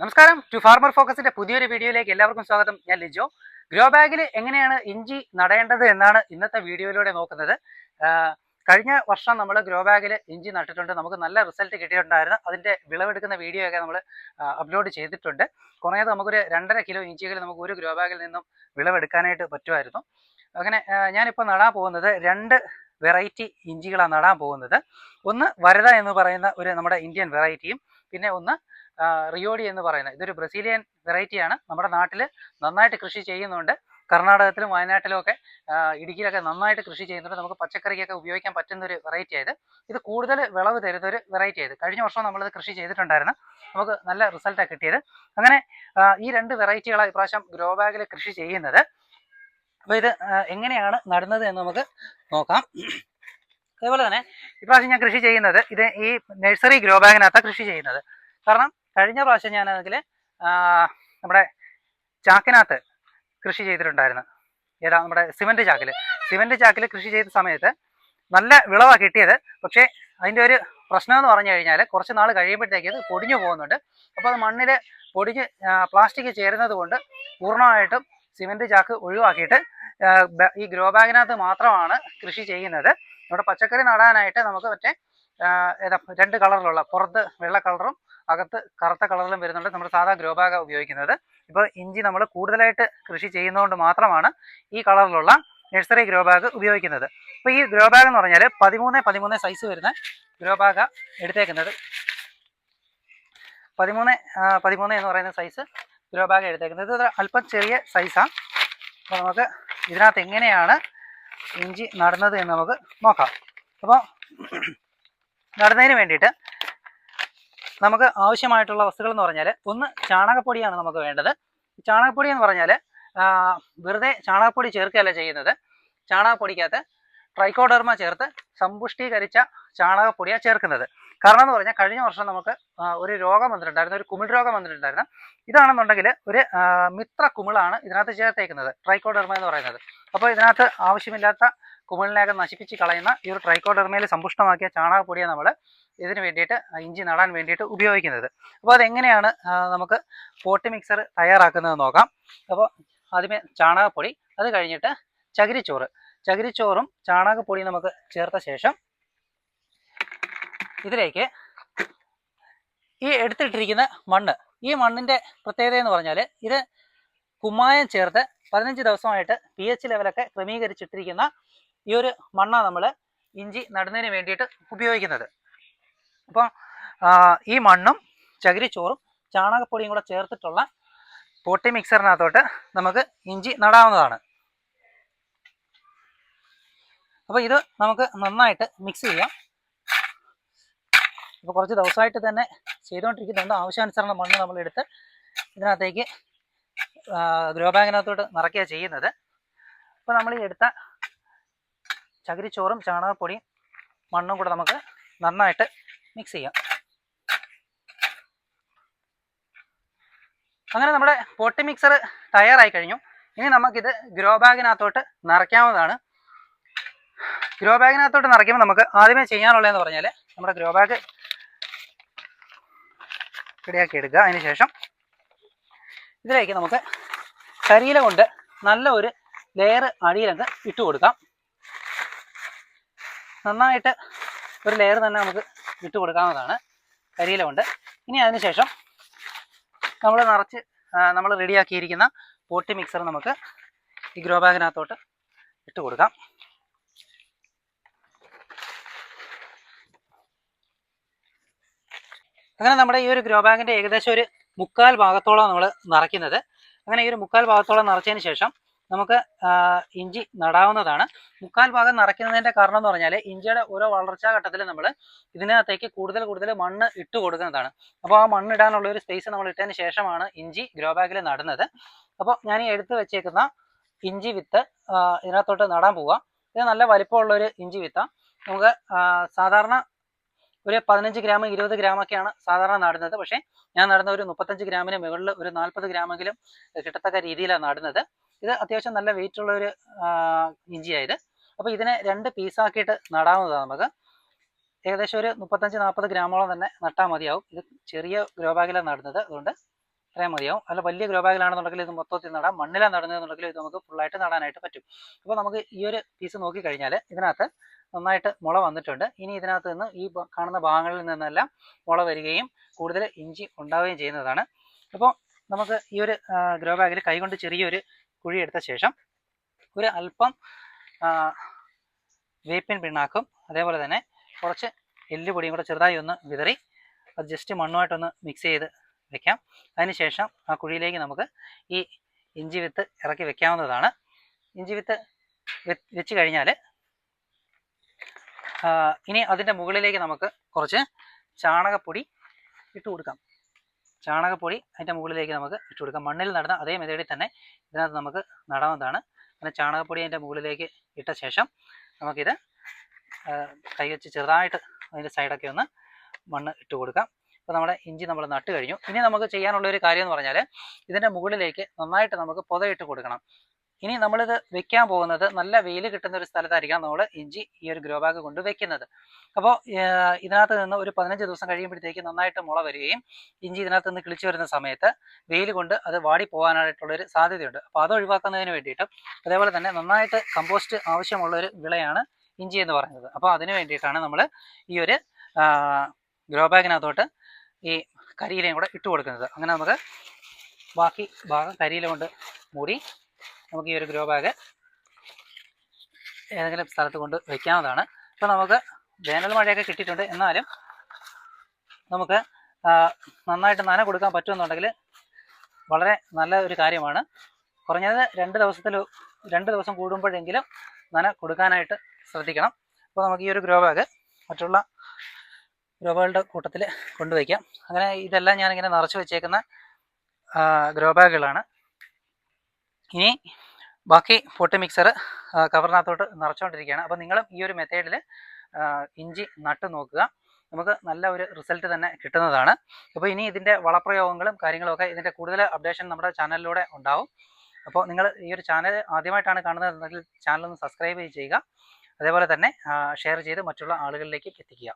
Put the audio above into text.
നമസ്കാരം. To farmer ഫോക്കസിന്റെ പുതിയൊരു വീഡിയോയിലേക്ക് എല്ലാവർക്കും സ്വാഗതം. ഞാൻ ലിജോ. ഗ്രോ ബാഗിൽ എങ്ങനെയാണ് ഇഞ്ചി നടേണ്ടത് എന്നാണ് ഇന്നത്തെ വീഡിയോയിലൂടെ നോക്കുന്നത്. കഴിഞ്ഞ വർഷം നമ്മൾ ഗ്രോ ബാഗിൽ ഇഞ്ചി നട്ടിട്ടുണ്ട്. നമുക്ക് നല്ല റിസൾട്ട് കിട്ടിയിട്ടുണ്ടായിരുന്നു. അതിന്റെ വിളവെടുക്കുന്ന വീഡിയോ ഒക്കെ നമ്മൾ അപ്ലോഡ് ചെയ്തിട്ടുണ്ട്. കുറേ നമുക്കൊരു രണ്ടര കിലോ ഇഞ്ചികൾ നമുക്ക് ഒരു ഗ്രോ ബാഗിൽ നിന്നും വിളവെടുക്കാനായിട്ട് പറ്റുമായിരുന്നു. അങ്ങനെ ഞാനിപ്പോൾ നടാൻ പോകുന്നത് രണ്ട് വെറൈറ്റി ഇഞ്ചികളാണ് നടാൻ പോകുന്നത്. ഒന്ന് വരത എന്ന് പറയുന്ന ഒരു നമ്മുടെ ഇന്ത്യൻ വെറൈറ്റിയും പിന്നെ ഒന്ന് റിയോഡി എന്ന് പറയുന്നത്. ഇതൊരു ബ്രസീലിയൻ വെറൈറ്റിയാണ്. നമ്മുടെ നാട്ടിൽ നന്നായിട്ട് കൃഷി ചെയ്യുന്നുണ്ട്. കർണാടകത്തിലും വയനാട്ടിലും ഒക്കെ ഇടുക്കിയിലൊക്കെ നന്നായിട്ട് കൃഷി ചെയ്യുന്നുണ്ട്. നമുക്ക് പച്ചക്കറിക്കൊക്കെ ഉപയോഗിക്കാൻ പറ്റുന്ന ഒരു വെറൈറ്റി ആയത് ഇത് കൂടുതൽ വിളവ് തരുന്ന ഒരു വെറൈറ്റി ആയത് കഴിഞ്ഞ വർഷം നമ്മളിത് കൃഷി ചെയ്തിട്ടുണ്ടായിരുന്നു. നമുക്ക് നല്ല റിസൾട്ടാണ് കിട്ടിയത്. അങ്ങനെ ഈ രണ്ട് വെറൈറ്റികളാണ് ഇപ്രാവശ്യം ഗ്രോ ബാഗിൽ കൃഷി ചെയ്യുന്നത്. അപ്പോൾ ഇത് എങ്ങനെയാണ് നടുന്നത് എന്ന് നമുക്ക് നോക്കാം. അതേപോലെ തന്നെ ഇപ്രാവശ്യം ഞാൻ കൃഷി ചെയ്യുന്നത് ഇത് ഈ നഴ്സറി ഗ്രോ ബാഗിനകത്താണ് കൃഷി ചെയ്യുന്നത്. കാരണം കഴിഞ്ഞ പ്രാവശ്യം ഞാനാണെങ്കിൽ നമ്മുടെ ചാക്കിനകത്ത് കൃഷി ചെയ്തിട്ടുണ്ടായിരുന്നു. ഏതാ നമ്മുടെ സിമന്റ് ചാക്കിൽ സിമന്റ് ചാക്കിൽ കൃഷി ചെയ്ത സമയത്ത് നല്ല വിളവാണ് കിട്ടിയത്. പക്ഷേ അതിന്റെ ഒരു പ്രശ്നം എന്ന് പറഞ്ഞു കഴിഞ്ഞാൽ കുറച്ച് നാൾ കഴിയുമ്പോഴത്തേക്ക് പൊടിഞ്ഞു പോകുന്നുണ്ട്. അപ്പോൾ അത് മണ്ണിൽ പൊടിഞ്ഞ് പ്ലാസ്റ്റിക് ചേരുന്നത് കൊണ്ട് പൂർണമായിട്ടും സിമന്റ് ചാക്ക് ഒഴിവാക്കിയിട്ട് ഈ ഗ്രോ ബാഗിനകത്ത് മാത്രമാണ് കൃഷി ചെയ്യുന്നത്. ഇവിടെ പച്ചക്കറി നടാനായിട്ട് നമുക്ക് മറ്റേ ഏതാ രണ്ട് കളറിലുള്ള പുറത്ത് വെള്ള കളറും അകത്ത് കറുത്ത കളറിലും വരുന്നുണ്ട്. നമ്മൾ സാധാ ഗ്രോ ബാഗ് ഉപയോഗിക്കുന്നത്. ഇപ്പോൾ ഇഞ്ചി നമ്മൾ കൂടുതലായിട്ട് കൃഷി ചെയ്യുന്നതുകൊണ്ട് മാത്രമാണ് ഈ കളറിലുള്ള നഴ്സറി ഗ്രോ ബാഗ് ഉപയോഗിക്കുന്നത്. അപ്പോൾ ഈ ഗ്രോ ബാഗ് എന്ന് പറഞ്ഞാൽ പതിമൂന്ന് പതിമൂന്ന് സൈസ് വരുന്ന ഗ്രോ ബാഗ് എടുത്തേക്കുന്നത്. പതിമൂന്ന് പതിമൂന്ന് എന്ന് പറയുന്ന സൈസ് ഗ്രോ ബാഗ് എടുത്തേക്കുന്നത്. ഇത് അല്പം ചെറിയ സൈസാണ് അപ്പോൾ നമുക്ക് ഇതിനകത്ത് എങ്ങനെയാണ് ഇഞ്ചി നടുന്നത് എന്ന് നമുക്ക് നോക്കാം. അപ്പോൾ നടുന്നതിന് വേണ്ടിയിട്ട് നമുക്ക് ആവശ്യമായിട്ടുള്ള വസ്തുക്കൾ എന്ന് പറഞ്ഞാൽ ഒന്ന് ചാണകപ്പൊടിയാണ് നമുക്ക് വേണ്ടത്. ചാണകപ്പൊടി എന്ന് പറഞ്ഞാൽ വെറുതെ ചാണകപ്പൊടി ചേർക്കുകയല്ല ചെയ്യുന്നത്. ചാണകപ്പൊടിക്കകത്ത് ട്രൈക്കോഡർമ ചേർത്ത് സമ്പുഷ്ടീകരിച്ച ചാണകപ്പൊടിയാണ് ചേർക്കുന്നത്. കാരണം എന്ന് പറഞ്ഞാൽ കഴിഞ്ഞ വർഷം നമുക്ക് ഒരു രോഗം വന്നിട്ടുണ്ടായിരുന്നു ഒരു കുമിൾ രോഗം വന്നിട്ടുണ്ടായിരുന്നു. ഇതാണെന്നുണ്ടെങ്കിൽ ഒരു മിത്ര കുമിളാണ് ഇതിനകത്ത് ചേർത്തേക്കുന്നത് ട്രൈക്കോഡർമ എന്ന് പറയുന്നത്. അപ്പോൾ ഇതിനകത്ത് ആവശ്യമില്ലാത്ത കുമിളിനെയൊക്കെ നശിപ്പിച്ച് കളയുന്ന ഈ ഒരു ട്രൈക്കോഡർമയിൽ സമ്പുഷ്ടമാക്കിയ ചാണകപ്പൊടിയെ നമ്മൾ ഇതിന് വേണ്ടിയിട്ട് ഇഞ്ചി നടാൻ വേണ്ടിയിട്ട് ഉപയോഗിക്കുന്നത്. അപ്പോൾ അതെങ്ങനെയാണ് നമുക്ക് പോട്ടി മിക്സർ തയ്യാറാക്കുന്നത് നോക്കാം. അപ്പോൾ ആദ്യമേ ചാണകപ്പൊടി അത് കഴിഞ്ഞിട്ട് ചകിരിച്ചോറ്. ചകിരിച്ചോറും ചാണകപ്പൊടിയും നമുക്ക് ചേർത്ത ശേഷം ഇതിലേക്ക് ഈ എടുത്തിട്ടിരിക്കുന്ന മണ്ണ് ഈ മണ്ണിന്റെ പ്രത്യേകത എന്ന് പറഞ്ഞാൽ ഇത് കുമ്മായം ചേർത്ത് പതിനഞ്ച് ദിവസമായിട്ട് പി എച്ച് ലെവലൊക്കെ ക്രമീകരിച്ചിട്ടിരിക്കുന്ന ഈ ഒരു മണ്ണാണ് നമ്മൾ ഇഞ്ചി നടുന്നതിന് വേണ്ടിയിട്ട് ഉപയോഗിക്കുന്നത്. അപ്പോൾ ഈ മണ്ണും ചകിരിച്ചോറും ചാണകപ്പൊടിയും കൂടെ ചേർത്തിട്ടുള്ള പോട്ടി മിക്സറിനകത്തോട്ട് നമുക്ക് ഇഞ്ചി നടാവുന്നതാണ്. അപ്പോൾ ഇത് നമുക്ക് നന്നായിട്ട് മിക്സ് ചെയ്യാം. ഇപ്പോൾ കുറച്ച് ദിവസമായിട്ട് തന്നെ ചെയ്തുകൊണ്ടിരിക്കുന്നുണ്ട് ആവശ്യാനുസരണം മണ്ണ് നമ്മൾ എടുത്ത് ഇതിനകത്തേക്ക് ഗ്രോ ബാഗിനകത്തോട്ട് നിറയ്ക്കുക ചെയ്യുന്നത്. അപ്പോൾ നമ്മൾ ഈ എടുത്ത ചകിരിച്ചോറും ചാണകപ്പൊടിയും മണ്ണും കൂടെ നമുക്ക് നന്നായിട്ട് മിക്സ് ചെയ്യാം അങ്ങനെ നമ്മുടെ പൊട്ടി മിക്സർ തയ്യാറായി കഴിഞ്ഞു. ഇനി നമുക്കിത് ഗ്രോ ബാഗിനകത്തോട്ട് നിറയ്ക്കാവുന്നതാണ്. ഗ്രോ ബാഗിനകത്തോട്ട് നിറയ്ക്കുമ്പോൾ നമുക്ക് ആദ്യമേ ചെയ്യാനുള്ളതെന്ന് പറഞ്ഞാൽ നമ്മുടെ ഗ്രോ ബാഗ് റെഡിയാക്കി എടുക്കുക. അതിന് ശേഷം ഇതിലേക്ക് നമുക്ക് കരിയില കൊണ്ട് നല്ല ഒരു ലെയർ അടിയിലങ്ങ് ഇട്ട് കൊടുക്കാം. നന്നായിട്ട് ഒരു ലെയർ തന്നെ നമുക്ക് ഇട്ട് കൊടുക്കാവുന്നതാണ്. കരിയില കൊണ്ട് ഇനി അതിനുശേഷം നമ്മൾ നിറച്ച് നമ്മൾ റെഡിയാക്കിയിരിക്കുന്ന പോട്ടി മിക്സർ നമുക്ക് ഈ ഗ്രോ ബാഗിനകത്തോട്ട് ഇട്ട് കൊടുക്കാം. അങ്ങനെ നമ്മുടെ ഈ ഒരു ഗ്രോ ബാഗിന്റെ ഏകദേശം ഒരു മുക്കാൽ ഭാഗത്തോളം നമ്മൾ നിറയ്ക്കുന്നത്. അങ്ങനെ ഈ ഒരു മുക്കാൽ ഭാഗത്തോളം നിറച്ചതിന് ശേഷം നമുക്ക് ഇഞ്ചി നടാവുന്നതാണ്. മുക്കാൽ ഭാഗം നിറയ്ക്കുന്നതിന്റെ കാരണം എന്ന് പറഞ്ഞാൽ ഇഞ്ചിയുടെ ഓരോ വളർച്ചാ ഘട്ടത്തിൽ നമ്മൾ ഇതിനകത്തേക്ക് കൂടുതൽ കൂടുതൽ മണ്ണ് ഇട്ട് കൊടുക്കുന്നതാണ്. അപ്പോൾ ആ മണ്ണ് ഇടാനുള്ള ഒരു സ്പേസ് നമ്മൾ ഇട്ടതിന് ശേഷമാണ് ഇഞ്ചി ഗ്രോ ബാഗിൽ നടുന്നത്. അപ്പോൾ ഞാൻ എടുത്ത് വെച്ചേക്കുന്ന ഇഞ്ചി വിത്ത് ഇതിനകത്തോട്ട് നടാൻ പോവുക ഇത് നല്ല വലിപ്പമുള്ള ഒരു ഇഞ്ചി വിത്താണ് നമുക്ക് സാധാരണ ഒരു പതിനഞ്ച് ഗ്രാം ഇരുപത് ഗ്രാമൊക്കെയാണ് സാധാരണ നടുന്നത്. പക്ഷേ ഞാൻ നടുന്ന ഒരു മുപ്പത്തഞ്ച് ഗ്രാമിന് മുകളിൽ ഒരു നാൽപ്പത് ഗ്രാമെങ്കിലും കിട്ടത്തക്ക രീതിയിലാണ് നടുന്നത്. ഇത് അത്യാവശ്യം നല്ല വെയിറ്റ് ഉള്ള ഒരു ഇഞ്ചിയായത് അപ്പോൾ ഇതിനെ രണ്ട് പീസാക്കിയിട്ട് നടാവുന്നതാണ് നമുക്ക്. ഏകദേശം ഒരു മുപ്പത്തഞ്ച് നാൽപ്പത് ഗ്രാമോളം തന്നെ നട്ടാൽ മതിയാവും. ഇത് ചെറിയ ഗ്രോ ബാഗിലാണ് നടുന്നത്. അതുകൊണ്ട് ഇത്രയും മതിയാവും. അല്ല വലിയ ഗ്രോ ബാഗിലാണെന്നുണ്ടെങ്കിൽ ഇത് മൊത്തത്തിൽ നടാം. മണ്ണിലാണ് നടുന്നതെന്നുണ്ടെങ്കിൽ ഇത് നമുക്ക് ഫുള്ളായിട്ട് നടാനായിട്ട് പറ്റും. അപ്പോൾ നമുക്ക് ഈ ഒരു പീസ് നോക്കി കഴിഞ്ഞാൽ ഇതിനകത്ത് നന്നായിട്ട് മുള വന്നിട്ടുണ്ട്. ഇനി ഇതിനകത്ത് നിന്ന് ഈ കാണുന്ന ഭാഗങ്ങളിൽ നിന്നെല്ലാം മുള വരികയും കൂടുതൽ ഇഞ്ചി ഉണ്ടാവുകയും ചെയ്യുന്നതാണ്. അപ്പോൾ നമുക്ക് ഈ ഒരു ഗ്രോ ബാഗിൽ കൈകൊണ്ട് ചെറിയൊരു കുഴി എടുത്ത ശേഷം ഒരു അല്പം വേപ്പിൻ പിണ്ണാക്കും അതേപോലെ തന്നെ കുറച്ച് എല്ലുപൊടിയും കൂടെ ചെറുതായി ഒന്ന് വിതറി അത് ജസ്റ്റ് മണ്ണുമായിട്ടൊന്ന് മിക്സ് ചെയ്ത് വെക്കാം. അതിനുശേഷം ആ കുഴിയിലേക്ക് നമുക്ക് ഈ ഇഞ്ചി വിത്ത് ഇറക്കി വെക്കാവുന്നതാണ്. ഇഞ്ചി വിത്ത് വെച്ച് കഴിഞ്ഞാൽ ഇനി അതിന്റെ മുകളിലേക്ക് നമുക്ക് കുറച്ച് ചാണകപ്പൊടി ഇട്ട് കൊടുക്കാം. ചാണകപ്പൊടി അതിന്റെ മുകളിലേക്ക് നമുക്ക് ഇട്ട് കൊടുക്കാം. മണ്ണിൽ നടന്ന അതേ മെതേഡിൽ തന്നെ ഇതിനകത്ത് നമുക്ക് നടാവുന്നതാണ്. അങ്ങനെ ചാണകപ്പൊടി അതിന്റെ മുകളിലേക്ക് ഇട്ട ശേഷം നമുക്കിത് കൈ വെച്ച് ചെറുതായിട്ട് അതിന്റെ സൈഡൊക്കെ ഒന്ന് മണ്ണ് ഇട്ട് കൊടുക്കാം. അപ്പോൾ നമ്മുടെ ഇഞ്ചി നമ്മൾ നട്ട് കഴിഞ്ഞു. ഇനി നമുക്ക് ചെയ്യാനുള്ള ഒരു കാര്യം എന്ന് പറഞ്ഞാൽ ഇതിന്റെ മുകളിലേക്ക് നന്നായിട്ട് നമുക്ക് പുതയിട്ട് കൊടുക്കണം. ഇനി നമ്മളിത് വെക്കാൻ പോകുന്നത് നല്ല വെയിൽ കിട്ടുന്ന ഒരു സ്ഥലത്തായിരിക്കാം നമ്മൾ ഇഞ്ചി ഈ ഒരു ഗ്രോ ബാഗ് കൊണ്ട് വെക്കുന്നത്. അപ്പോൾ ഇതിനകത്ത് നിന്ന് ഒരു പതിനഞ്ച് ദിവസം കഴിയുമ്പോഴത്തേക്ക് നന്നായിട്ട് മുള വരികയും ഇഞ്ചി ഇതിനകത്ത് നിന്ന് കിളിച്ചു വരുന്ന സമയത്ത് വെയിൽ കൊണ്ട് അത് വാടി പോകാനായിട്ടുള്ളൊരു സാധ്യതയുണ്ട്. അപ്പോൾ അത് ഒഴിവാക്കുന്നതിന് വേണ്ടിയിട്ടും അതേപോലെ തന്നെ നന്നായിട്ട് കമ്പോസ്റ്റ് ആവശ്യമുള്ള ഒരു വിളയാണ് ഇഞ്ചി എന്ന് പറയുന്നത്. അപ്പോൾ അതിന് വേണ്ടിയിട്ടാണ് നമ്മൾ ഈ ഒരു ഗ്രോ ബാഗിനകത്തോട്ട് ഈ കരിയിലയും കൂടെ ഇട്ട് കൊടുക്കുന്നത്. അങ്ങനെ നമുക്ക് ബാക്കി ഭാഗം കരിയില കൊണ്ട് മൂടി നമുക്ക് ഈ ഒരു ഗ്രോ ബാഗ് ഏതെങ്കിലും സ്ഥലത്ത് കൊണ്ട് വയ്ക്കാവുന്നതാണ് അപ്പോൾ നമുക്ക് വേനൽ മഴയൊക്കെ കിട്ടിയിട്ടുണ്ട്. എന്നാലും നമുക്ക് നന്നായിട്ട് നന കൊടുക്കാൻ പറ്റുമെന്നുണ്ടെങ്കിൽ വളരെ നല്ല ഒരു കാര്യമാണ്. കുറഞ്ഞത് രണ്ട് ദിവസത്തിൽ രണ്ട് ദിവസം കൂടുമ്പോഴെങ്കിലും നന കൊടുക്കാനായിട്ട് ശ്രദ്ധിക്കണം. അപ്പോൾ നമുക്ക് ഈ ഒരു ഗ്രോ ബാഗ് മറ്റുള്ള ഗ്രോ ബാഗുകളുടെ കൂട്ടത്തിൽ കൊണ്ടുവയ്ക്കാം. അങ്ങനെ ഇതെല്ലാം ഞാനിങ്ങനെ നിറച്ച് വെച്ചേക്കുന്ന ഗ്രോ ബാഗുകളാണ്. ഇനി ബാക്കി പൊട്ടി മിക്സർ കവറിനകത്തോട്ട് നിറച്ചുകൊണ്ടിരിക്കുകയാണ് അപ്പോൾ നിങ്ങളും ഈ ഒരു മെത്തേഡിൽ ഇഞ്ചി നട്ട് നോക്കുക. നമുക്ക് നല്ല ഒരു റിസൾട്ട് തന്നെ കിട്ടുന്നതാണ്. അപ്പോൾ ഇനി ഇതിന്റെ വളപ്രയോഗങ്ങളും കാര്യങ്ങളൊക്കെ ഇതിന്റെ കൂടുതൽ അപ്ഡേഷൻ നമ്മുടെ ചാനലിലൂടെ ഉണ്ടാവും. അപ്പോൾ നിങ്ങൾ ഈ ഒരു ചാനൽ ആദ്യമായിട്ടാണ് കാണുന്നതെന്നുണ്ടെങ്കിൽ ചാനൽ ഒന്ന് സബ്സ്ക്രൈബ് ചെയ്യുക. അതേപോലെ തന്നെ ഷെയർ ചെയ്ത് മറ്റുള്ള ആളുകളിലേക്ക് എത്തിക്കുക.